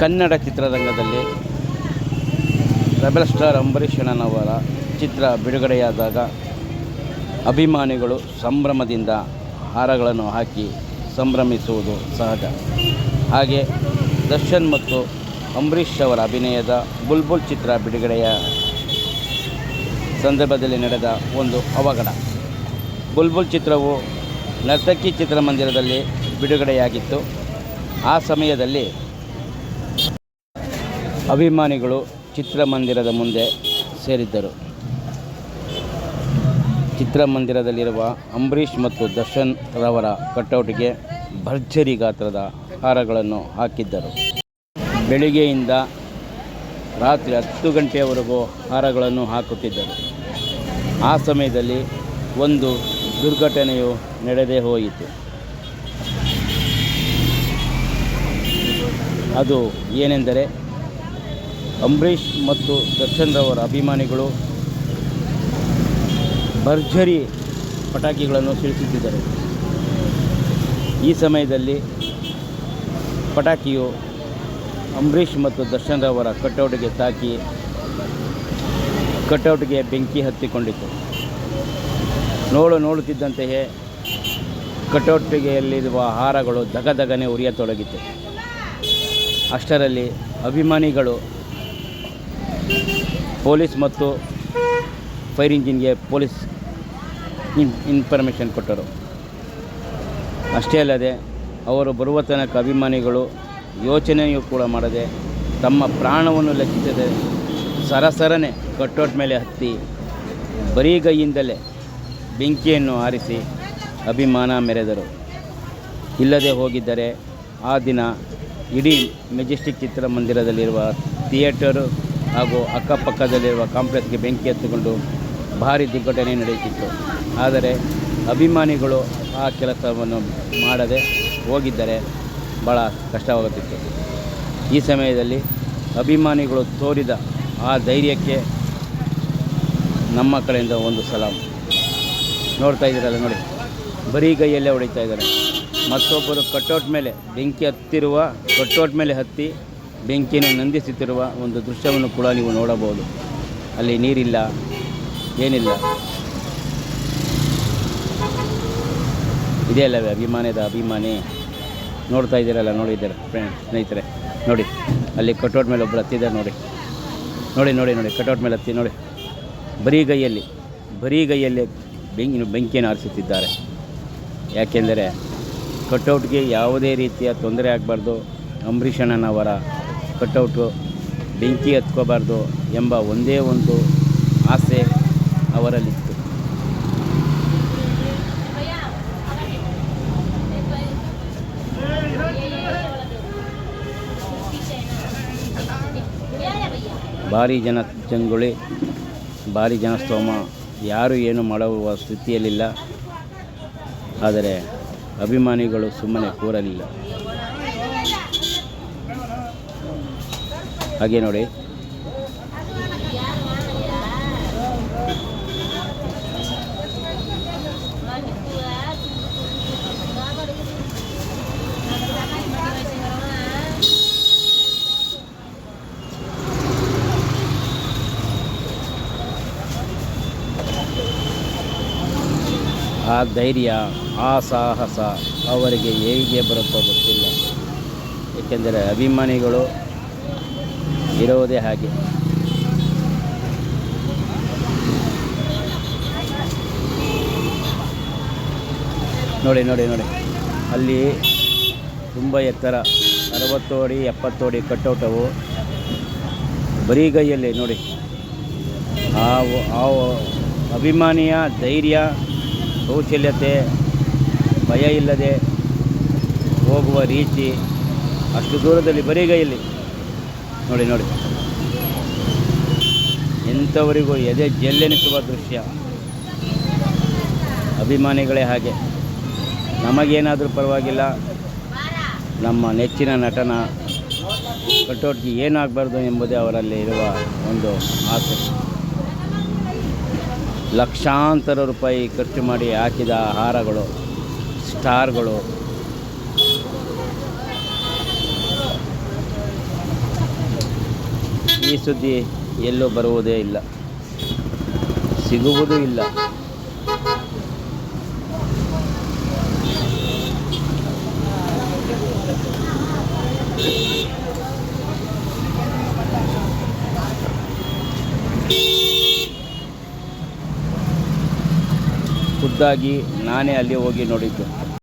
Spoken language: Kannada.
ಕನ್ನಡ ಚಿತ್ರರಂಗದಲ್ಲಿ ರೆಬಲ್ ಸ್ಟಾರ್ ಅಂಬರೀಷ್ ಅಣ್ಣನವರ ಚಿತ್ರ ಬಿಡುಗಡೆಯಾದಾಗ ಅಭಿಮಾನಿಗಳು ಸಂಭ್ರಮದಿಂದ ಹಾರಗಳನ್ನು ಹಾಕಿ ಸಂಭ್ರಮಿಸುವುದು ಸಹಜ. ಹಾಗೆ ದರ್ಶನ್ ಮತ್ತು ಅಂಬರೀಷ್ ಅವರ ಅಭಿನಯದ ಬುಲ್ಬುಲ್ ಚಿತ್ರ ಬಿಡುಗಡೆಯ ಸಂದರ್ಭದಲ್ಲಿ ನಡೆದ ಒಂದು ಅವಘಡ. ಬುಲ್ಬುಲ್ ಚಿತ್ರವು ನರ್ತಕಿ ಚಿತ್ರಮಂದಿರದಲ್ಲಿ ಬಿಡುಗಡೆಯಾಗಿತ್ತು. ಆ ಸಮಯದಲ್ಲಿ ಅಭಿಮಾನಿಗಳು ಚಿತ್ರಮಂದಿರದ ಮುಂದೆ ಸೇರಿದ್ದರು. ಚಿತ್ರಮಂದಿರದಲ್ಲಿರುವ ಅಂಬರೀಷ್ ಮತ್ತು ದರ್ಶನ್ ರವರ ಕಟೌಟ್ಗೆ ಭರ್ಜರಿ ಗಾತ್ರದ ಹಾರಗಳನ್ನು ಹಾಕಿದ್ದರು. ಬೆಳಿಗ್ಗೆಯಿಂದ ರಾತ್ರಿ ಹತ್ತು ಗಂಟೆಯವರೆಗೂ ಹಾರಗಳನ್ನು ಹಾಕುತ್ತಿದ್ದರು. ಆ ಸಮಯದಲ್ಲಿ ಒಂದು ದುರ್ಘಟನೆಯು ನಡೆದೇ ಹೋಯಿತು. ಅದು ಏನೆಂದರೆ ಅಂಬರೀಷ್ ಮತ್ತು ದರ್ಶನ್ ರವರ ಅಭಿಮಾನಿಗಳು ಭರ್ಜರಿ ಪಟಾಕಿಗಳನ್ನು ಸಿಡಿಸುತ್ತಿದ್ದರು ಈ ಸಮಯದಲ್ಲಿ ಪಟಾಕಿಯು ಅಂಬರೀಷ್ ಮತ್ತು ದರ್ಶನ್ ರವರ ಕಟೌಟ್ಗೆ ತಾಕಿ ಕಟೌಟ್ಗೆ ಬೆಂಕಿ ಹತ್ತಿಕೊಂಡಿತು ನೋಡು ನೋಡುತ್ತಿದ್ದಂತೆಯೇ ಕಟೌಟಿಗೆಯಲ್ಲಿರುವ ಹಾರಗಳು ದಗದಗನೆ ಉರಿಯತೊಡಗಿತು ಅಷ್ಟರಲ್ಲಿ ಅಭಿಮಾನಿಗಳು ಪೊಲೀಸ್ ಮತ್ತು ಫೈರ್ ಇಂಜಿನ್ಗೆ ಪೊಲೀಸ್ ಇನ್ ಇನ್ಫಾರ್ಮೇಷನ್ ಕೊಟ್ಟರು. ಅಷ್ಟೇ ಅಲ್ಲದೆ ಅವರು ಬರುವ ತನಕ ಅಭಿಮಾನಿಗಳು ಯೋಚನೆಯೂ ಕೂಡ ಮಾಡದೆ ತಮ್ಮ ಪ್ರಾಣವನ್ನು ಲೆಕ್ಕಿಸದೆ ಸರಸರನೆ ಕಟ್ಟೋಟ್ ಮೇಲೆ ಹತ್ತಿ ಬರೀಗೈಯಿಂದಲೇ ಬೆಂಕಿಯನ್ನು ಆರಿಸಿ ಅಭಿಮಾನ ಮೆರೆದರು. ಇಲ್ಲದೆ ಹೋಗಿದ್ದರೆ ಆ ದಿನ ಇಡೀ ಮೆಜೆಸ್ಟಿಕ್ ಚಿತ್ರಮಂದಿರದಲ್ಲಿರುವ ಥಿಯೇಟರು ಹಾಗೂ ಅಕ್ಕಪಕ್ಕದಲ್ಲಿರುವ ಕಾಂಪ್ಲೆಕ್ಸ್ಗೆ ಬೆಂಕಿ ಹತ್ತಿಕೊಂಡು ಭಾರಿ ದುರ್ಘಟನೆ ನಡೆಯುತ್ತಿತ್ತು. ಆದರೆ ಅಭಿಮಾನಿಗಳು ಆ ಕೆಲಸವನ್ನು ಮಾಡದೆ ಹೋಗಿದ್ದರೆ ಭಾಳ ಕಷ್ಟವಾಗುತ್ತಿತ್ತು. ಈ ಸಮಯದಲ್ಲಿ ಅಭಿಮಾನಿಗಳು ತೋರಿದ ಆ ಧೈರ್ಯಕ್ಕೆ ನಮ್ಮ ಕಡೆಯಿಂದ ಒಂದು ಸಲ. ನೋಡ್ತಾ ಇದ್ದೀರಲ್ಲ ನೋಡಿ, ಬರೀ ಕೈಯಲ್ಲೇ ಹೊಡಿತಾ ಇದ್ದಾರೆ. ಮತ್ತೊಬ್ಬರು ಕಟ್ಟೌಟ್ ಮೇಲೆ ಬೆಂಕಿ ಹತ್ತಿರುವ ಕಟ್ಟೌಟ್ ಮೇಲೆ ಹತ್ತಿ ಬೆಂಕಿಯನ್ನು ನಂದಿಸುತ್ತಿರುವ ಒಂದು ದೃಶ್ಯವನ್ನು ಕೂಡ ನೀವು ನೋಡಬಹುದು. ಅಲ್ಲಿ ನೀರಿಲ್ಲ, ಏನಿಲ್ಲ. ಇದೇ ಅಲ್ಲವೇ ಅಭಿಮಾನದ ಅಭಿಮಾನಿ? ನೋಡ್ತಾ ಇದ್ದೀರಲ್ಲ ನೋಡಿದ್ದೀರ ಫ್ರೆಂಡ್, ಸ್ನೇಹಿತರೆ, ನೋಡಿ. ಅಲ್ಲಿ ಕಟೌಟ್ ಮೇಲೆ ಒಬ್ಬರು ಹತ್ತಿದ್ದಾರೆ, ನೋಡಿ. ನೋಡಿ ನೋಡಿ ನೋಡಿ, ಕಟೌಟ್ ಮೇಲೆ ಹತ್ತಿ, ನೋಡಿ. ಬರೀ ಗೈಯಲ್ಲಿ ಬರೀ ಗೈಯಲ್ಲಿ ಬೆಂಕಿ ಬೆಂಕಿಯನ್ನು ಆರಿಸುತ್ತಿದ್ದಾರೆ ಯಾಕೆಂದರೆ ಕಟೌಟ್ಗೆ ಯಾವುದೇ ರೀತಿಯ ತೊಂದರೆ ಆಗಬಾರ್ದು. ಅಂಬರೀಷಣ್ಣನವರ ಕಟೌಟು, ಬೆಂಕಿ ಹತ್ಕೋಬಾರ್ದು ಎಂಬ ಒಂದೇ ಒಂದು ಆಸೆ ಅವರಲ್ಲಿತ್ತು. ಭಾರಿ ಜನ ಜಂಗುಳಿ ಭಾರಿ ಜನಸ್ತೋಮ, ಯಾರು ಏನು ಮಾಡುವ ಸ್ಥಿತಿಯಲ್ಲಿಲ್ಲ. ಆದರೆ ಅಭಿಮಾನಿಗಳು ಸುಮ್ಮನೆ ಕೂರಲಿಲ್ಲ. ಹಾಗೆ ನೋಡಿ. ಆ ಧೈರ್ಯ ಆ ಸಾಹಸ ಅವರಿಗೆ ಹೇಗೆ ಬರುತ್ತೋ ಗೊತ್ತಿಲ್ಲ. ಏಕೆಂದರೆ ಅಭಿಮಾನಿಗಳು ಇರೋದೇ ಹಾಗೆ. ನೋಡಿ ನೋಡಿ ನೋಡಿ. ಅಲ್ಲಿ ತುಂಬ ಎತ್ತರ. ಅರವತ್ತು ಅಡಿ, ಎಪ್ಪತ್ತು ಅಡಿ ಕಟ್ಟೋಟವು ಬರೀಗೈಯಲ್ಲಿ ನೋಡಿ. ಆ ಆ ಅಭಿಮಾನಿಯ ಧೈರ್ಯ, ಕೌಶಲ್ಯತೆ, ಭಯ ಇಲ್ಲದೆ ಹೋಗುವ ರೀತಿ ಅಷ್ಟು ದೂರದಲ್ಲಿ ಬರಿಗೈಯಲ್ಲಿ ನೋಡಿ ನೋಡಿ. ಎಂಥವರಿಗೂ ಎದೆ ಜಲ್ಲೆನಿಸುವ ದೃಶ್ಯ. ಅಭಿಮಾನಿಗಳೇ ಹಾಗೆ. ನಮಗೇನಾದರೂ ಪರವಾಗಿಲ್ಲ. ನಮ್ಮ ನೆಚ್ಚಿನ ನಟನ ಕಟೌಟ್ಗೆ ಏನಾಗಬಾರ್ದು ಎಂಬುದೇ ಅವರಲ್ಲಿ ಇರುವ ಒಂದು ಆಸೆ. ಲಕ್ಷಾಂತರ ರೂಪಾಯಿ ಖರ್ಚು ಮಾಡಿ ಹಾಕಿದ ಆಹಾರಗಳು ಸ್ಟಾರ್ಗಳು ಈ ಸುದ್ದಿ ಎಲ್ಲೂ ಬರುವುದೇ ಇಲ್ಲ. ಸಿಗುವುದೂ ಇಲ್ಲ. ಖುದ್ದಾಗಿ ನಾನೇ ಅಲ್ಲಿ ಹೋಗಿ ನೋಡಿದ್ದು.